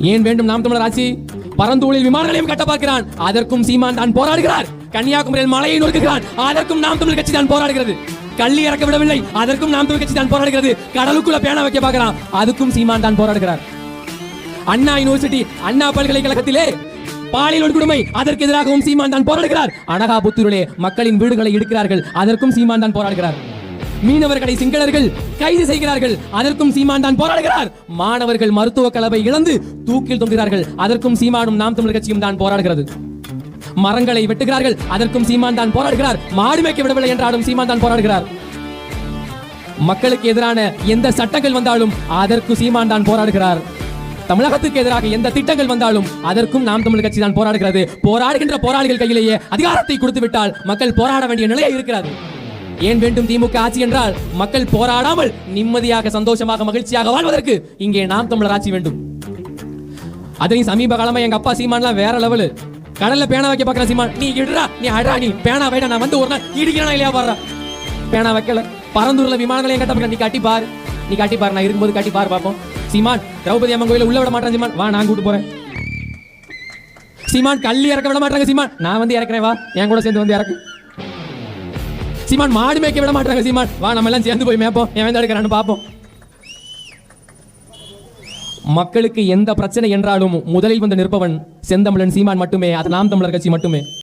ஏன் வேண்டும் நாம் தமிழர் ஆட்சி? பரந்தூளில் விமான நிலையம் கட்ட பார்க்கிறான். அதற்கும் சீமான் தான் போராடுகிறார். கன்னியாகுமரியில் மலையை நொறுக்குகிறான். அதற்கும் நாம் தமிழ் கட்சி தான் போராடுகிறது. கள்ளி இறக்க விடவில்லை. அதற்கும் நாம் தமிழ் கட்சி தான் போராடுகிறது. கடலுக்குள்ள பேனா வைக்க பார்க்கிறான். அதுக்கும் சீமான் தான் போராடுகிறார். அண்ணா யூனிவர்சிட்டி அண்ணா பல்கலைக்கழகத்திலே பாலியல் வன்கொடுமை அதற்கு எதிராகவும் சீமான் தான் போராடுகிறார். அனகாபுத்தூரிலே மக்களின் வீடுகளை இடுக்கிறார்கள். அதற்கும் சீமான் தான் போராடுகிறார். மீனவர்களை சிங்களர்கள் கைது செய்கிறார்கள். அதற்கும் சீமான் தான் போராடுகிறார். மாணவர்கள் மருத்துவ கலவை இழந்து தூக்கில் தொங்குகிறார்கள். அதற்கும் சீமானும் நாம் தமிழர் கட்சியும் தான் போராடுகிறது. மரங்களை வெட்டுகிறார்கள். அதற்கும் சீமான் தான் போராடுகிறார். மாடு மேய்க்க விடவில்லை என்றாலும் சீமான் தான் போராடுகிறார். மக்களுக்கு எதிரான எந்த சட்டங்கள் வந்தாலும் அதற்கு சீமான் தான் போராடுகிறார். தமிழகத்துக்கு எதிராக எந்த திட்டங்கள் வந்தாலும் அதற்கும் நாம் தமிழ் கட்சி தான் போராடுகிறது. போராடுகின்ற போராளிகள் கையிலேயே அதிகாரத்தை கொடுத்து விட்டால் மக்கள் போராட வேண்டிய நிலையை இருக்கிறது. ஏன் வேண்டும் திமுக ஆட்சி என்றால் மக்கள் போராடாமல் நிம்மதியாக சந்தோஷமாக மகிழ்ச்சியாக வாழ்வதற்கு இங்கே நாம் தமிழர் ஆட்சி வேண்டும். அதையும் சமீப காலமா எங்க அப்பா சீமான்லாம் வேற லெவலு கடல்ல பேனா வைக்க பாக்குற சீமான் நீ இடுறா நீ அடா நீ பேனா வைடா நான் வந்து ஒரு நாள் இடிக்கிறா இல்லையா பாரு பேனா வைக்கல. பரந்தூர்ல விமான நிலையம் கட்ட நீ கட்டி பாரு நீ கட்டி பாரு நான் இருக்கும்போது கட்டி பாரு பாப்போம் சீமான் திரௌபதி அம்மன் கோயில உள்ள விட மாட்டேன் சீமான் வா நான் கூட்டு போறேன். சீமான் கள்ளி இறக்க விட மாட்டாங்க சீமான் நான் வந்து இறக்குறேன் வா என் கூட சேர்ந்து வந்து இறக்கு. சீமான் மாடு மேய்க்க விட மாட்டாங்க சீமான். வா நம்ம எல்லாம் சேர்ந்து போய் மேய்ப்போம். என் வந்து எடுக்கிறான்னு பார்ப்போம். மக்களுக்கு எந்த பிரச்சனை என்றாலும் முதலில் வந்து நிற்பவன் செந்தமிழன் சீமான் மட்டுமே. அது நாம் தமிழர் கட்சி மட்டுமே.